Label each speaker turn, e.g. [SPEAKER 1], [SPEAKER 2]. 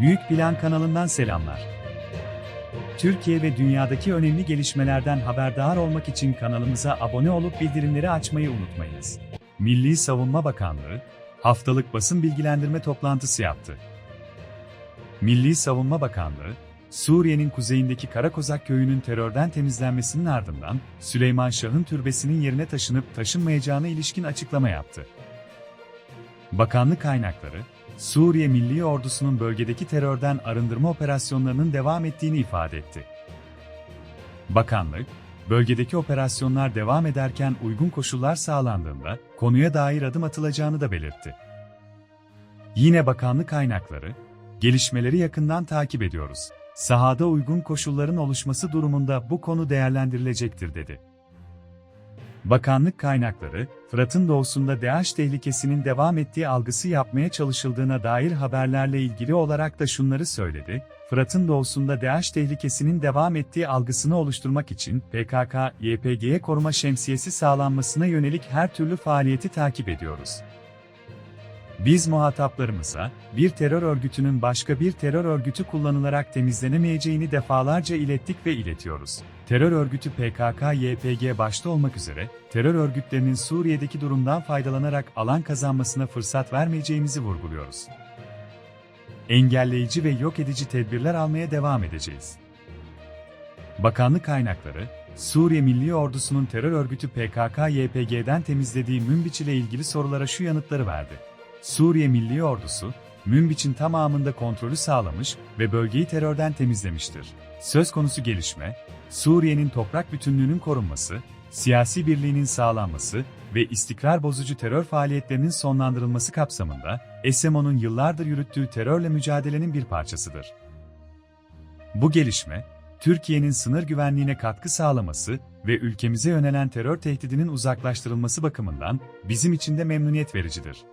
[SPEAKER 1] Büyük Plan kanalından selamlar. Türkiye ve dünyadaki önemli gelişmelerden haberdar olmak için kanalımıza abone olup bildirimleri açmayı unutmayınız. Milli Savunma Bakanlığı, haftalık basın bilgilendirme toplantısı yaptı. Milli Savunma Bakanlığı, Suriye'nin kuzeyindeki Karakozak köyünün terörden temizlenmesinin ardından Süleyman Şah'ın türbesinin yerine taşınıp taşınmayacağına ilişkin açıklama yaptı. Bakanlık kaynakları, Suriye Milli Ordusu'nun bölgedeki terörden arındırma operasyonlarının devam ettiğini ifade etti. Bakanlık, bölgedeki operasyonlar devam ederken uygun koşullar sağlandığında konuya dair adım atılacağını da belirtti. Yine bakanlık kaynakları, gelişmeleri yakından takip ediyoruz. Sahada uygun koşulların oluşması durumunda bu konu değerlendirilecektir dedi. Bakanlık kaynakları, Fırat'ın doğusunda DAEŞ tehlikesinin devam ettiği algısı yapmaya çalışıldığına dair haberlerle ilgili olarak da şunları söyledi. Fırat'ın doğusunda DAEŞ tehlikesinin devam ettiği algısını oluşturmak için PKK, YPG'ye koruma şemsiyesi sağlanmasına yönelik her türlü faaliyeti takip ediyoruz. Biz muhataplarımıza, bir terör örgütünün başka bir terör örgütü kullanılarak temizlenemeyeceğini defalarca ilettik ve iletiyoruz. Terör örgütü PKK, YPG başta olmak üzere, terör örgütlerinin Suriye'deki durumdan faydalanarak alan kazanmasına fırsat vermeyeceğimizi vurguluyoruz. Engelleyici ve yok edici tedbirler almaya devam edeceğiz. Bakanlık kaynakları, Suriye Milli Ordusu'nun terör örgütü PKK-YPG'den temizlediği Münbiç ile ilgili sorulara şu yanıtları verdi. Suriye Milli Ordusu, Münbiç'in tamamında kontrolü sağlamış ve bölgeyi terörden temizlemiştir. Söz konusu gelişme, Suriye'nin toprak bütünlüğünün korunması, siyasi birliğinin sağlanması ve istikrar bozucu terör faaliyetlerinin sonlandırılması kapsamında, SMO'nun yıllardır yürüttüğü terörle mücadelenin bir parçasıdır. Bu gelişme, Türkiye'nin sınır güvenliğine katkı sağlaması ve ülkemize yönelen terör tehdidinin uzaklaştırılması bakımından bizim için de memnuniyet vericidir.